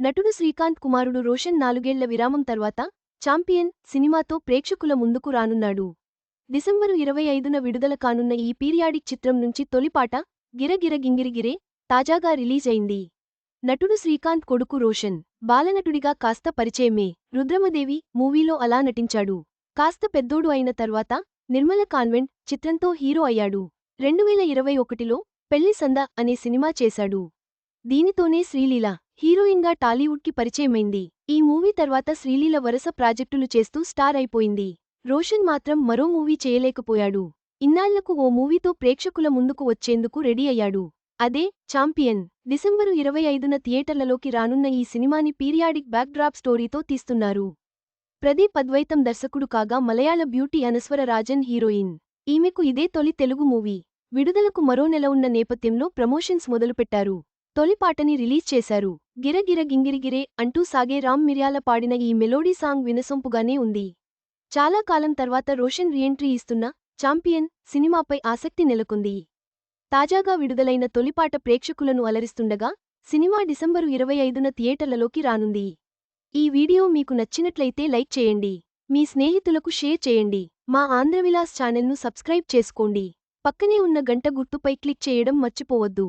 నటుడు శ్రీకాంత్ కుమారుడు రోషన్ నాలుగేళ్ళ విరామం తర్వాత ఛాంపియన్ సినిమాతో ప్రేక్షకుల ముందుకు రానున్నాడు. డిసెంబరు ఇరవై ఐదున విడుదల కానున్న ఈ పీరియాడిక్ చిత్రం నుంచి తొలిపాట గిరగిర గింగిరిగిరే తాజాగా రిలీజ్ అయింది. నటుడు శ్రీకాంత్ కొడుకు రోషన్ బాలనటుడిగా కాస్త పరిచయమే రుద్రమదేవి మూవీలో అలా నటించాడు. కాస్త పెద్దోడు అయిన తర్వాత నిర్మల కాన్వెంట్ చిత్రంతో హీరో అయ్యాడు. రెండువేల ఇరవై ఒకటిలో పెళ్ళి సంద అనే సినిమా చేశాడు. దీనితోనే శ్రీలీల హీరోయిన్గా టాలీవుడ్కి పరిచయమైంది. ఈ మూవీ తర్వాత శ్రీలీల వరుస ప్రాజెక్టులు చేస్తూ స్టార్ అయిపోయింది. రోషన్ మాత్రం మరో మూవీ చేయలేకపోయాడు. ఇన్నాళ్ళకు ఓ మూవీతో ప్రేక్షకుల ముందుకు వచ్చేందుకు రెడీ అయ్యాడు. అదే ఛాంపియన్. డిసెంబరు ఇరవై ఐదున థియేటర్లలోకి రానున్న ఈ సినిమాని పీరియాడిక్ బ్యాక్డ్రాప్ స్టోరీతో తీస్తున్నారు. ప్రదీప్ అద్వైతం దర్శకుడు కాగా మలయాళ బ్యూటీ అనస్వర రాజన్ హీరోయిన్. ఈమెకు ఇదే తొలి తెలుగు మూవీ. విడుదలకు మరో నెల ఉన్న నేపథ్యంలో ప్రమోషన్స్ మొదలుపెట్టారు. తొలిపాటని రిలీజ్ చేశారు. గిరగిర గింగిరిగిరే అంటూ సాగే రామ్ మిర్యాల పాడిన ఈ మెలోడీ సాంగ్ వినసొంపుగానే ఉంది. చాలా కాలం తర్వాత రోషన్ రీఎంట్రీ ఇస్తున్న చాంపియన్ సినిమాపై ఆసక్తి నెలకొంది. తాజాగా విడుదలైన తొలిపాట ప్రేక్షకులను అలరిస్తుండగా సినిమా డిసెంబరు ఇరవై ఐదున థియేటర్లలోకి రానుంది. ఈ వీడియో మీకు నచ్చినట్లయితే లైక్ చేయండి. మీ స్నేహితులకు షేర్ చేయండి. మా ఆంధ్రవిలాస్ ఛానల్ను సబ్స్క్రైబ్ చేసుకోండి. పక్కనే ఉన్న గంట గుర్తుపై క్లిక్ చేయడం మర్చిపోవద్దు.